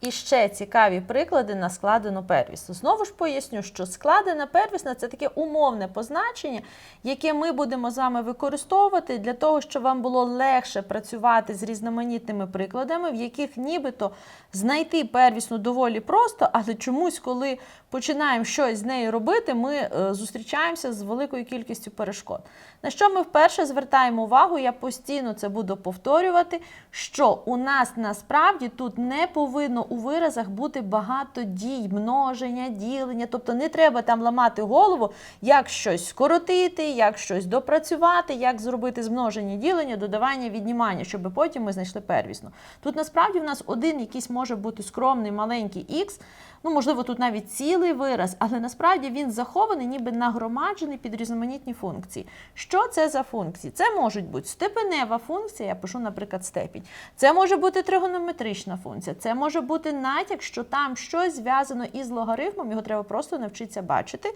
І ще цікаві приклади на складену первісну. Знову ж поясню, що складена первісна це таке умовне позначення, яке ми будемо з вами використовувати для того, щоб вам було легше працювати з різноманітними прикладами, в яких нібито знайти первісну доволі просто, але чомусь, коли починаємо щось з нею робити, ми е, зустрічаємося з великою кількістю перешкод. На що ми вперше звертаємо увагу, я постійно це буду повторювати, що у нас насправді тут не повинно у виразах бути багато дій, множення, ділення. Тобто не треба там ламати голову, як щось скоротити, як щось допрацювати, як зробити змноження, ділення, додавання, віднімання, щоб потім ми знайшли первісну. Тут насправді в нас один якийсь може бути скромний маленький х, ну можливо, тут навіть цілий вираз, але насправді він захований, ніби нагромаджений під різноманітні функції. Що це за функції? Це можуть бути степенева функція, я пишу, наприклад, степінь. Це може бути тригонометрична функція, це може бути натяк, що там щось зв'язано із логарифмом, його треба просто навчитися бачити.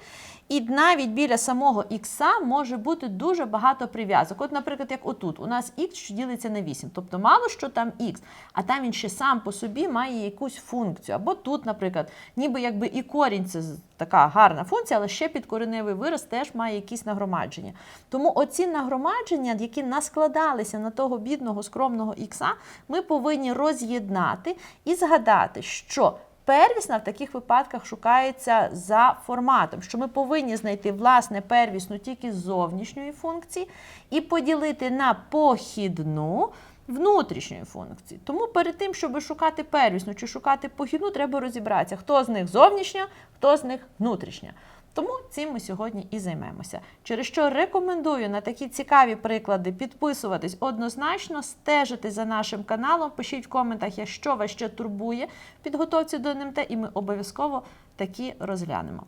І навіть біля самого ікса може бути дуже багато прив'язок. От, наприклад, як отут, у нас х, що ділиться на 8, тобто мало що там х, а там він ще сам по собі має якусь функцію. Або тут, наприклад, ніби якби і корінь це така гарна функція, але ще підкореневий вираз теж має якісь нагромадження. Тому оці нагромадження, які наскладалися на того бідного скромного ікса, ми повинні роз'єднати і згадати, що Первісна в таких випадках шукається за форматом, що ми повинні знайти власне первісну тільки з зовнішньої функції і поділити на похідну внутрішньої функції. Тому перед тим, щоб шукати первісну чи шукати похідну, треба розібратися, хто з них зовнішня, хто з них внутрішня. Тому цим ми сьогодні і займемося. Через що рекомендую на такі цікаві приклади підписуватись однозначно, стежити за нашим каналом. Пишіть в коментах, якщо вас ще турбує в підготовці до НМТ, і ми обов'язково такі розглянемо.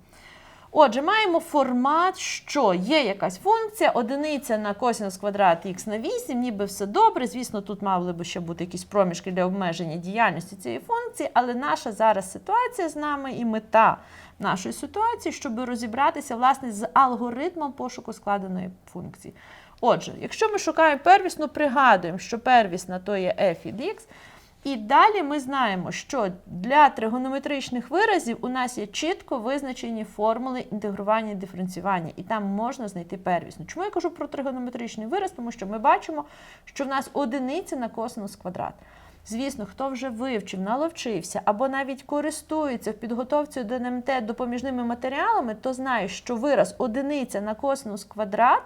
Отже, маємо формат, що є якась функція, одиниця на косинус квадрат х на 8, ніби все добре. Звісно, тут мали би ще бути якісь проміжки для обмеження діяльності цієї функції, але наша зараз ситуація з нами і мета нашої ситуації, щоб розібратися власне з алгоритмом пошуку складеної функції. Отже, якщо ми шукаємо первісну, пригадуємо, що первісна то є f від x. І далі ми знаємо, що для тригонометричних виразів у нас є чітко визначені формули інтегрування і диференціювання, і там можна знайти первісну. Чому я кажу про тригонометричний вираз? Тому що ми бачимо, що в нас одиниця на косинус квадрат. Звісно, хто вже вивчив, наловчився або навіть користується в підготовці до НМТ допоміжними матеріалами, то знає, що вираз одиниця на косинус квадрат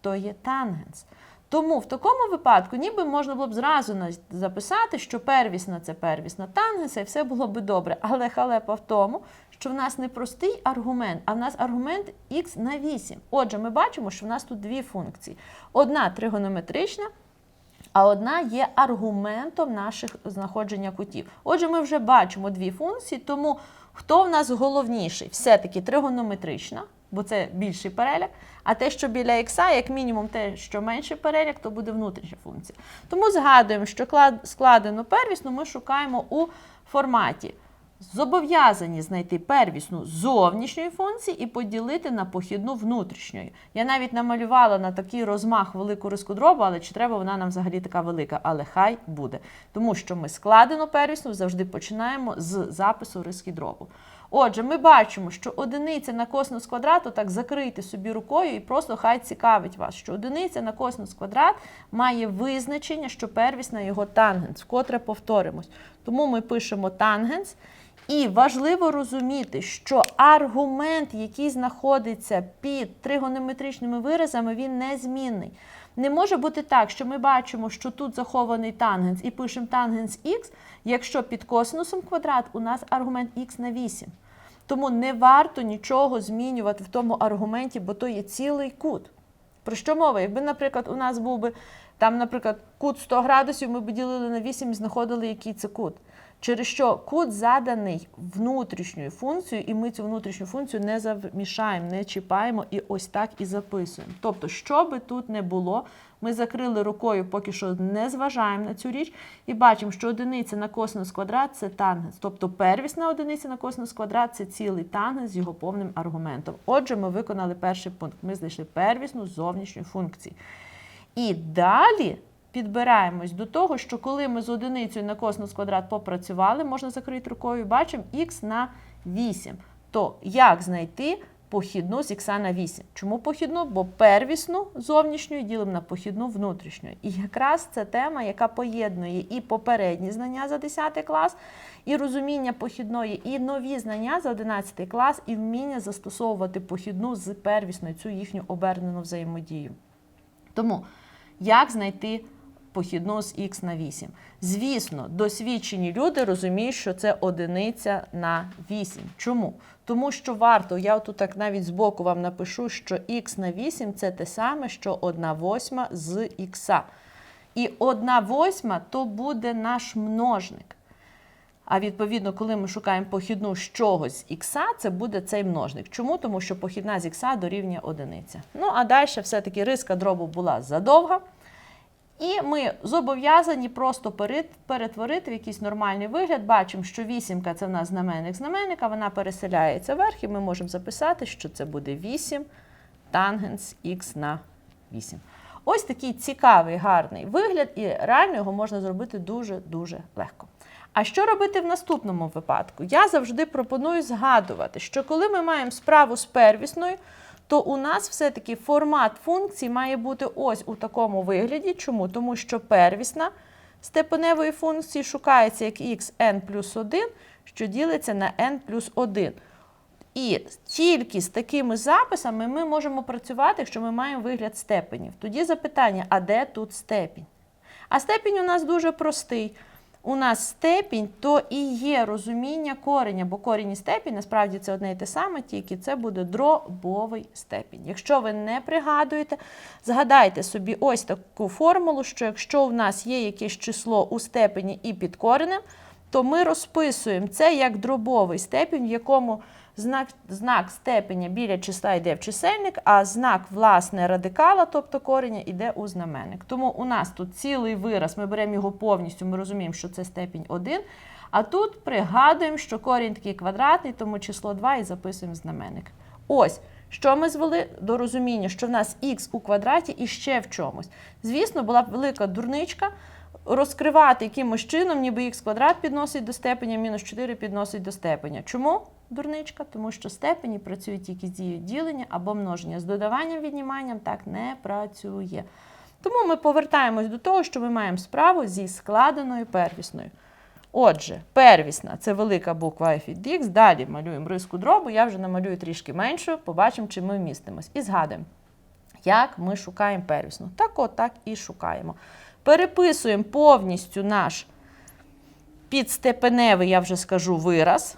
то є тангенс. Тому в такому випадку ніби можна було б зразу записати, що первісна це первісна тангенса, і все було би добре. Але халепа в тому, що в нас не простий аргумент, а в нас аргумент х на 8. Отже, ми бачимо, що в нас тут дві функції: одна тригонометрична, а одна є аргументом наших знаходження кутів. Отже, ми вже бачимо дві функції, тому хто в нас головніший? Все-таки тригонометрична, бо це більший переляк. А те, що біля ікса, як мінімум, те, що менший переляк, то буде внутрішня функція. Тому згадуємо, що клад- складену первісну ми шукаємо у форматі. Зобов'язані знайти первісну зовнішньої функції і поділити на похідну внутрішньої. Я навіть намалювала на такий розмах велику риску дробу, але чи треба вона нам взагалі така велика? Але хай буде. Тому що ми складену первісну завжди починаємо з запису риски дробу. Отже, ми бачимо, що одиниця на косинус квадрату, так закрийте собі рукою і просто хай цікавить вас, що одиниця на косинус квадрат має визначення, що первісна його тангенс, вкотре повторимось. Тому ми пишемо тангенс. І важливо розуміти, що аргумент, який знаходиться під тригонометричними виразами, він незмінний. Не може бути так, що ми бачимо, що тут захований тангенс і пишемо тангенс х, якщо під косинусом квадрат у нас аргумент х на 8. Тому не варто нічого змінювати в тому аргументі, бо то є цілий кут. Про що мова? Якби, наприклад, у нас був би там, наприклад, кут 100 градусів, ми б ділили на 8 і знаходили, який це кут. Через що кут заданий внутрішньою функцією, і ми цю внутрішню функцію не замішаємо, не чіпаємо і ось так і записуємо. Тобто, що би тут не було, ми закрили рукою, поки що не зважаємо на цю річ, і бачимо, що одиниця на косинус квадрат це тангенс. Тобто первісна одиниця на косинус квадрат це цілий тангенс з його повним аргументом. Отже, ми виконали перший пункт. Ми знайшли первісну зовнішню функцію. І далі підбираємось до того, що коли ми з одиницею на косинус квадрат попрацювали, можна закрити рукою, бачимо х на 8. То як знайти похідну з х на 8? Чому похідну? Бо первісну зовнішню ділимо на похідну внутрішню. І якраз це тема, яка поєднує і попередні знання за 10 клас, і розуміння похідної, і нові знання за 11 клас, і вміння застосовувати похідну з первісною цю їхню обернену взаємодію. Тому як знайти похідну з х на 8? Звісно, досвідчені люди розуміють, що це одиниця на 8. Чому? Тому що варто, я тут так навіть збоку вам напишу, що х на 8 це те саме, що 1 восьма з х. І 1 восьма то буде наш множник. А відповідно, коли ми шукаємо похідну з чогось з х, це буде цей множник. Чому? Тому що похідна з х дорівнює одиниця. Ну, а далі все-таки риска дробу була задовга. І ми зобов'язані просто перетворити в якийсь нормальний вигляд. Бачимо, що вісімка це в нас знаменник знаменника, вона переселяється вверх, і ми можемо записати, що це буде 8 тангенс х на 8. Ось такий цікавий, гарний вигляд, і реально його можна зробити дуже-дуже легко. А що робити в наступному випадку? Я завжди пропоную згадувати, що коли ми маємо справу з первісною, то у нас все-таки формат функції має бути ось у такому вигляді. Чому? Тому що первісна степеневої функції шукається як xn плюс 1, що ділиться на n плюс 1. І тільки з такими записами ми можемо працювати, якщо ми маємо вигляд степенів. Тоді запитання, а де тут степінь? А степінь у нас дуже простий. У нас степінь то і є розуміння кореня, бо корінь і степінь насправді це одне і те саме, тільки це буде дробовий степінь. Якщо ви не пригадуєте, згадайте собі ось таку формулу, що якщо у нас є якесь число у степені і під коренем, то ми розписуємо це як дробовий степінь, в якому знак, знак степеня біля числа йде в чисельник, а знак власне радикала, тобто кореня, йде у знаменник. Тому у нас тут цілий вираз, ми беремо його повністю, ми розуміємо, що це степінь 1. А тут пригадуємо, що корінь такий квадратний, тому число 2 і записуємо знаменник. Ось. Що ми звели до розуміння, що в нас х у квадраті і ще в чомусь. Звісно, була б велика дурничка розкривати якимось чином, ніби х квадрат підносить до степеня, мінус 4 підносить до степеня. Чому дурничка? Тому що степені працюють тільки з дією ділення або множення. З додаванням відніманням так не працює. Тому ми повертаємось до того, що ми маємо справу зі складеною первісною. Отже, первісна це велика буква f від x. Далі малюємо риску дробу, я вже намалюю трішки меншу, побачимо, чи ми вмістимось. І згадуємо, як ми шукаємо первісну. Так от так і шукаємо. Переписуємо повністю наш підстепеневий, я вже скажу, вираз,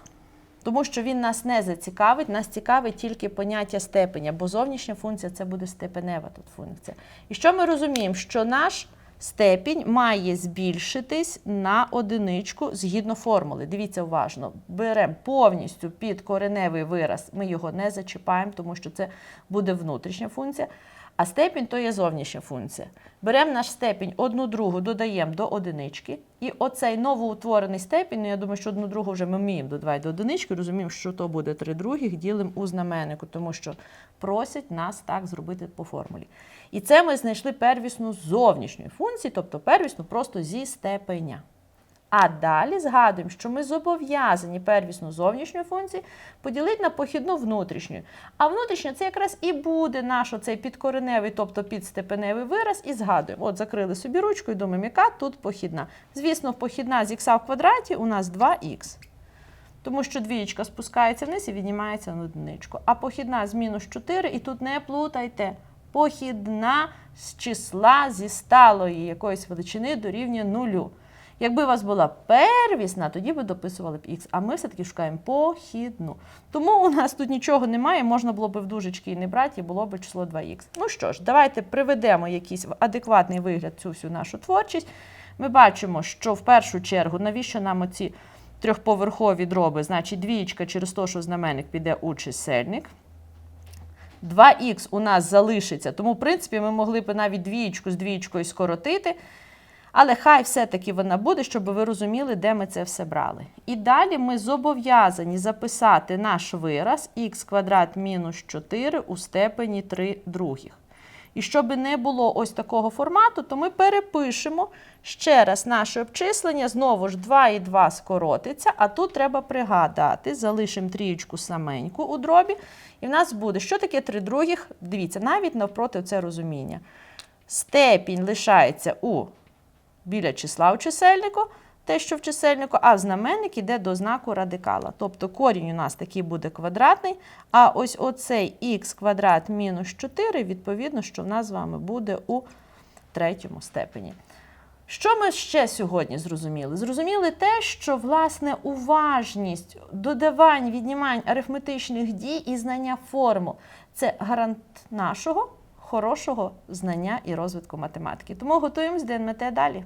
тому що він нас не зацікавить, нас цікавить тільки поняття степеня, бо зовнішня функція це буде степенева тут функція. І що ми розуміємо? Що наш степінь має збільшитись на одиничку згідно формули. Дивіться уважно, беремо повністю підкореневий вираз, ми його не зачіпаємо, тому що це буде внутрішня функція. А степінь то є зовнішня функція. Беремо наш степінь одну другу, додаємо до одинички. І оцей новоутворений степінь, ну я думаю, що одну другу вже ми вміємо додавати до одинички, розуміємо, що то буде три других, ділимо у знаменнику, тому що просять нас так зробити по формулі. І це ми знайшли первісну з зовнішньої функції, тобто первісну просто зі степеня. А далі згадуємо, що ми зобов'язані первісну зовнішню функцію поділити на похідну внутрішню. А внутрішня це якраз і буде наш оцей підкореневий, тобто підстепеневий вираз, і згадуємо. От закрили собі ручку і думаємо, яка тут похідна. Звісно, похідна з х в квадраті у нас 2х. Тому що двієчка спускається вниз і віднімається на одиничку. А похідна з мінус 4, і тут не плутайте. Похідна з числа зі сталої якоїсь величини дорівнює нулю. Якби у вас була первісна, тоді ви дописували б х, а ми все-таки шукаємо похідну. Тому у нас тут нічого немає, можна було б в дужечки і не брати, і було б число 2х. Ну що ж, давайте приведемо якийсь адекватний вигляд цю всю нашу творчість. Ми бачимо, що в першу чергу, навіщо нам оці трьохповерхові дроби, значить двієчка через те, що знаменник піде у чисельник. 2х у нас залишиться, тому, в принципі, ми могли б навіть двієчку з двієчкою скоротити. Але хай все-таки вона буде, щоб ви розуміли, де ми це все брали. І далі ми зобов'язані записати наш вираз х квадрат мінус 4 у степені 3 других. І щоб не було ось такого формату, то ми перепишемо ще раз наше обчислення. Знову ж 2 і 2 скоротиться, а тут треба пригадати, залишимо трієчку саменьку у дробі. І в нас буде, що таке 3 других? Дивіться, навіть навпроти це розуміння. Степінь лишається у біля числа у чисельнику, те, що в чисельнику, а знаменник іде до знаку радикала. Тобто корінь у нас такий буде квадратний, а ось оцей х квадрат мінус 4, відповідно, що в нас з вами буде у третьому степені. Що ми ще сьогодні зрозуміли? Зрозуміли те, що власне уважність, додавань, віднімань арифметичних дій і знання формул це гарант нашого хорошого знання і розвитку математики. Тому готуємось до НМТ далі.